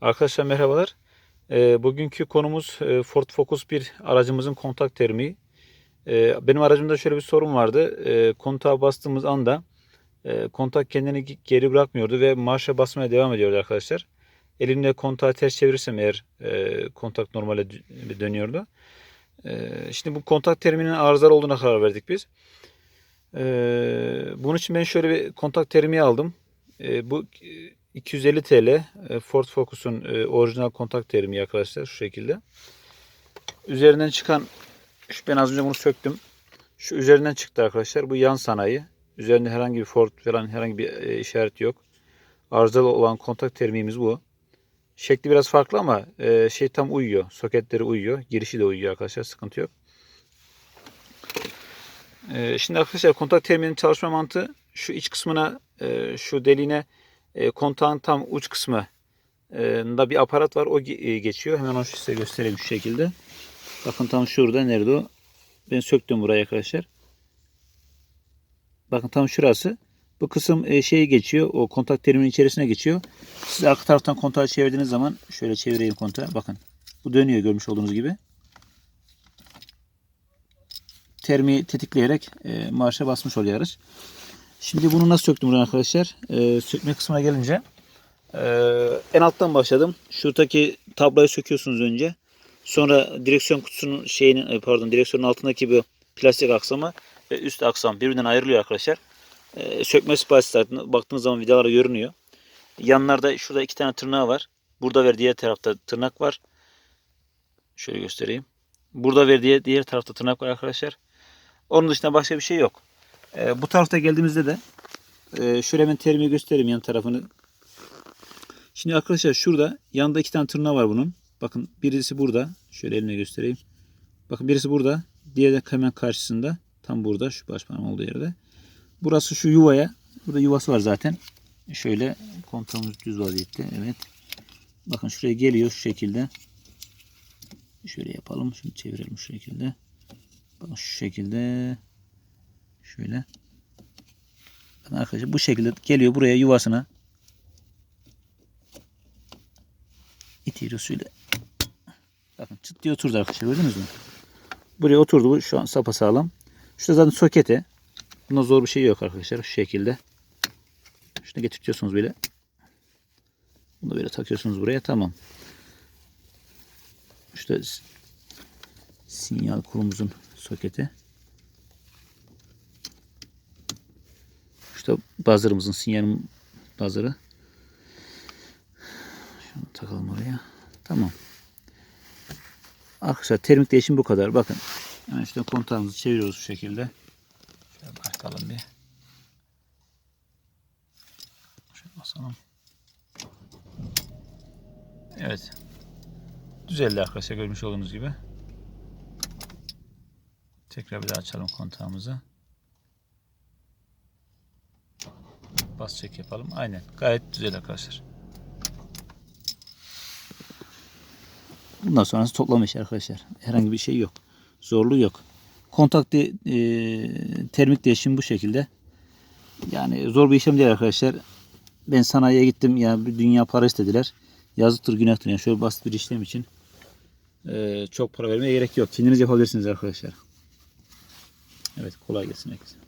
Arkadaşlar merhabalar. Ee, bugünkü konumuz e, Ford Focus 1 aracımızın kontak termiği. Ee, benim aracımda şöyle bir sorun vardı. Ee, kontağa bastığımız anda e, kontak kendini ge- geri bırakmıyordu ve marşa basmaya devam ediyordu arkadaşlar. Elimle kontağı ters çevirirsem eğer e, kontak normale dö- dönüyordu. Ee, şimdi bu kontak teriminin arızalı olduğuna karar verdik biz. Ee, bunun için ben şöyle bir kontak terimi aldım. Ee, bu e, 250 TL e, Ford Focus'un e, orijinal kontak terimi arkadaşlar şu şekilde. Üzerinden çıkan şu ben az önce bunu söktüm. Şu üzerinden çıktı arkadaşlar. Bu yan sanayi. Üzerinde herhangi bir Ford falan herhangi bir e, işaret yok. Arızalı olan kontak terimimiz bu. Şekli biraz farklı ama şey tam uyuyor. Soketleri uyuyor. Girişi de uyuyor arkadaşlar. Sıkıntı yok. Şimdi arkadaşlar kontak teriminin çalışma mantığı şu iç kısmına şu deliğine e, kontağın tam uç kısmı da bir aparat var. O e, geçiyor. Hemen onu size göstereyim şu şekilde. Bakın tam şurada. Nerede o? Ben söktüm burayı arkadaşlar. Bakın tam şurası. Bu kısım e, şeye geçiyor. O kontak teriminin içerisine geçiyor. Siz arka taraftan kontağı çevirdiğiniz zaman şöyle çevireyim kontağı. Bakın. Bu dönüyor görmüş olduğunuz gibi. Termi tetikleyerek e, marşa basmış oluyor araç. Şimdi bunu nasıl söktüm buradan arkadaşlar? Ee, sökme kısmına gelince ee, en alttan başladım. Şuradaki tablayı söküyorsunuz önce. Sonra direksiyon kutusunun şeyinin e, pardon direksiyonun altındaki bu plastik aksama ve üst aksam birbirinden ayrılıyor arkadaşlar. Ee, sökmesi basit zaten. Baktığınız zaman vidalara görünüyor. Yanlarda şurada iki tane tırnağı var. Burada ve diğer tarafta tırnak var. Şöyle göstereyim. Burada ve diğer, diğer tarafta tırnak var arkadaşlar. Onun dışında başka bir şey yok. Ee, bu tarafta geldiğimizde de e, şöyle ben terimi göstereyim yan tarafını. Şimdi arkadaşlar şurada yanında iki tane tırnağı var bunun. Bakın birisi burada. Şöyle eline göstereyim. Bakın birisi burada. Diğeri de hemen karşısında. Tam burada şu baş olduğu yerde. Burası şu yuvaya. Burada yuvası var zaten. Şöyle kontağımız düz vaziyette. Evet. Bakın şuraya geliyor şu şekilde. Şöyle yapalım. Şunu çevirelim şu şekilde. Bakın şu şekilde. Şöyle. Arkadaşlar bu şekilde geliyor buraya yuvasına. İtiyoruz şöyle. Bakın çıt diye oturdu arkadaşlar gördünüz mü? Buraya oturdu bu şu an sapasağlam. Şurada zaten soketi. Bunda zor bir şey yok arkadaşlar şu şekilde. Şunu getirtiyorsunuz böyle. Bunu böyle takıyorsunuz buraya tamam. İşte sinyal kolumuzun soketi. İşte buzzer'ımızın sinyalin buzzer'ı. Şunu takalım oraya. Tamam. Arkadaşlar termik değişim bu kadar. Bakın. Yani işte kontağımızı çeviriyoruz şu şekilde. Şöyle bakalım bir. Şöyle basalım. Evet. Düzeldi arkadaşlar görmüş olduğunuz gibi. Tekrar bir daha açalım kontağımızı. Bas çek yapalım. Aynen. Gayet güzel arkadaşlar. Bundan sonrası toplama işi arkadaşlar. Herhangi bir şey yok. Zorluğu yok. Kontak de, e, termik değişim bu şekilde. Yani zor bir işlem değil arkadaşlar. Ben sanayiye gittim ya bir dünya para istediler. Yazıktır günahtır yani şöyle basit bir işlem için e, çok para vermeye gerek yok. Kendiniz yapabilirsiniz arkadaşlar. Evet kolay gelsin herkese.